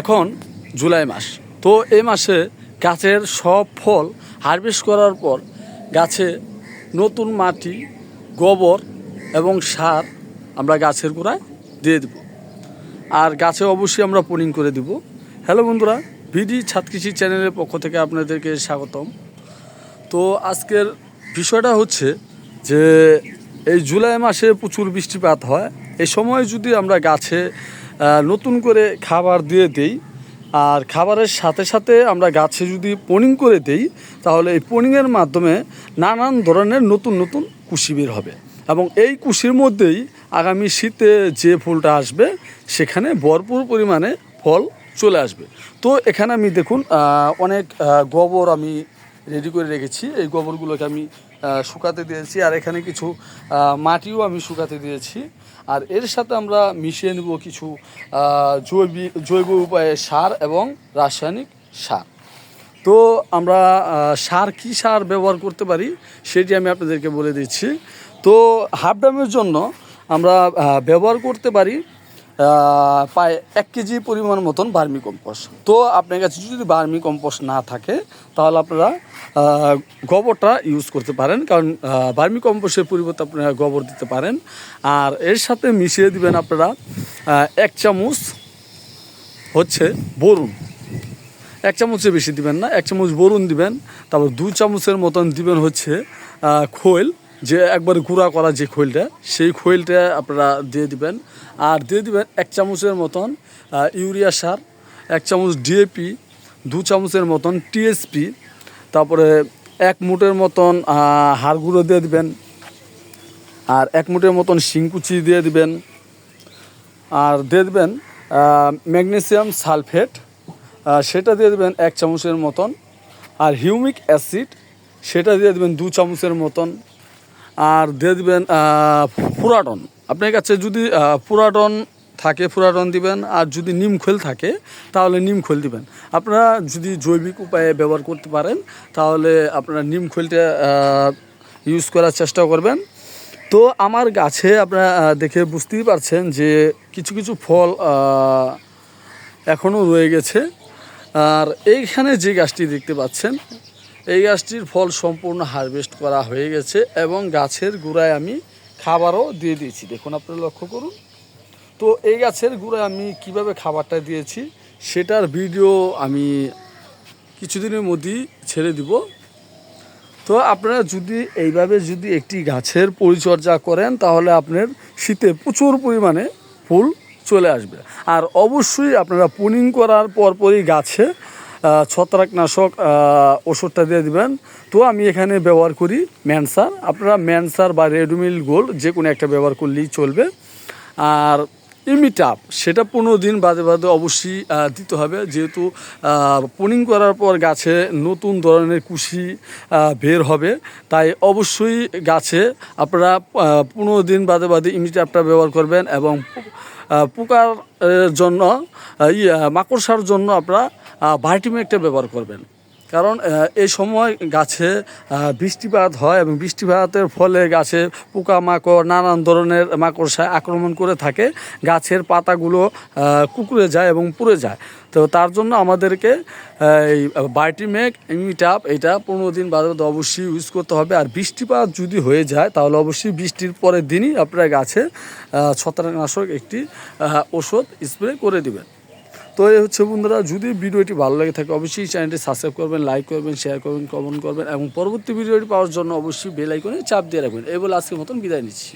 এখন জুলাই মাস। তো এই মাসে গাছের সব ফল হারভেস্ট করার পর গাছে নতুন মাটি, গোবর এবং সার আমরা গাছের গোড়ায় দিয়ে দেব। আর গাছে অবশ্যই আমরা পোনিং করে দিব। হ্যালো বন্ধুরা বিডি ছাদ কৃষি চ্যানেলের পক্ষ থেকে আপনাদেরকে স্বাগতম। তো আজকের বিষয়টা হচ্ছে যে এই জুলাই মাসে প্রচুর বৃষ্টিপাত হয়। এই সময় যদি আমরা গাছে নতুন করে খাবার দিয়ে দেই। আর খাবারের সাথে সাথে আমরা গাছে যদি পোনিং করে দেই, তাহলে এই পোনিংয়ের মাধ্যমে নানান ধরনের নতুন নতুন কুশি বের হবে। এবং এই কুশির মধ্যেই আগামী শীতে যে ফুলটা আসবে, সেখানে ভরপুর পরিমাণে ফল চলে আসবে। তো এখানে আমি দেখুন অনেক গোবর আমি রেডি করে রেখেছি। এই গোবরগুলোকে আমি শুকাতে দিয়েছি। আর এখানে কিছু মাটিও আমি শুকাতে দিয়েছি। আর এর সাথে আমরা মিশিয়ে নেব কিছু জৈবিক জৈব উপায়ে সার এবং রাসায়নিক সার। তো আমরা সার কি সার ব্যবহার করতে পারি সেটি আমি আপনাদেরকে বলে দিচ্ছি। তো হাফ ড্যামের জন্য আমরা ব্যবহার করতে পারি প্রায় এক কেজি পরিমাণ মতন বার্মি কম্পোস্ট। তো আপনার কাছে যদি বার্মি কম্পোস্ট না থাকে, তাহলে আপনারা গোবরটা ইউজ করতে পারেন। কারণ বার্মি কম্পোস্টের পরিবর্তে আপনারা গোবর দিতে পারেন। আর এর সাথে মিশিয়ে দিবেন আপনারা এক চামচ হচ্ছে বরুণ। এক চামচের বেশি দিবেন না, এক চামচ বরুণ দিবেন। তারপর দু চামচের মতন দিবেন হচ্ছে খোল। যে একবার গুঁড়া করা যে খৈলটা, সেই খোলটা আপনারা দিয়ে দিবেন। আর দিয়ে দিবেন এক চামচের মতন ইউরিয়া সার, এক চামচ ডিএপি দু চামচের মতন টিএসপি তারপরে এক মুটের মতন হাড় গুঁড়ো দিয়ে দিবেন। আর এক মুটের মতন শিংকুচি দিয়ে দিবেন। আর দিয়ে দেবেন ম্যাগনেসিয়াম সালফেট সেটা দিয়ে দেবেন এক চামচের মতন। আর হিউমিক অ্যাসিড, সেটা দিয়ে দেবেন দু চামচের মতন। আর দিয়ে দেবেন পুরাটন। আপনার কাছে যদি পুরাটন থাকে, পুরাটন দিবেন, আর যদি নিম খোল থাকে, তাহলে নিম খোল দিবেন। আপনারা যদি জৈবিক উপায়ে ব্যবহার করতে পারেন, তাহলে আপনারা নিম খোলটা ইউজ করার চেষ্টা করবেন। তো আমার গাছে আপনারা দেখে বুঝতেই পারছেন যে কিছু কিছু ফল এখনও রয়ে গেছে। আর এইখানে যে গাছটি দেখতে পাচ্ছেন এই গাছটির ফল সম্পূর্ণ হারভেস্ট করা হয়ে গেছে এবং গাছের গোড়ায় আমি খাবারও দিয়ে দিয়েছি। দেখুন আপনারা লক্ষ্য করুন। তো এই গাছের গোড়ায় আমি কীভাবে খাবারটা দিয়েছি সেটার ভিডিও আমি কিছুদিনের মধ্যেই ছেড়ে দিব। তো আপনারা যদি এইভাবে যদি একটি গাছের পরিচর্যা করেন, তাহলে আপনার শীতে প্রচুর পরিমাণে ফুল চলে আসবে। আর অবশ্যই আপনারা পুনিং করার পরপরই গাছে ছত্রাকনাশক ওষুধটা দিয়ে দেবেন। তো আমি এখানে ব্যবহার করি ম্যানসার। আপনারা ম্যানসার বা রেডমিল গোল্ড যে কোনো একটা ব্যবহার করলেই চলবে। আর ইমিটাপ সেটা পনেরো দিন বাদে বাদে অবশ্যই দিতে হবে। যেহেতু পুনিং করার পর গাছে নতুন ধরনের কুশি বের হবে। তাই অবশ্যই গাছে আপনারা পনেরো দিন বাদে বাদে ইমিটাপটা ব্যবহার করবেন এবং পোকার জন্য ইয়ে, মাকড়সার জন্য আপনারা ভাইটামিনটা ব্যবহার করবেন। কারণ এই সময় গাছে বৃষ্টিপাত হয় এবং বৃষ্টিপাতের ফলে গাছে পোকামাকড়, নানান ধরনের মাকড়সা আক্রমণ করে থাকে। গাছের পাতাগুলো কুকুরে যায় এবং পুড়ে যায়। তো তার জন্য আমাদেরকে এই বায়োটিমেক, ইমিটাপ এটা পনেরো দিন বাদে অবশ্যই ইউজ করতে হবে। আর বৃষ্টিপাত যদি হয়ে যায়, তাহলে অবশ্যই বৃষ্টির পরের দিনই আপনার গাছে ছত্রাকনাশক একটি ওষুধ স্প্রে করে দিবেন। তো এই হচ্ছে বন্ধুরা, যদি ভিডিওটি ভালো লাগে থাকে অবশ্যই চ্যানেলটি সাবস্ক্রাইব করবেন লাইক করবেন শেয়ার করবেন কমেন্ট করবেন এবং পরবর্তী ভিডিওটি পাওয়ার জন্য অবশ্যই বেল আইকনে চাপ দিয়ে রাখবেন। এই বলে আজকের মতন বিদায় নিচ্ছি।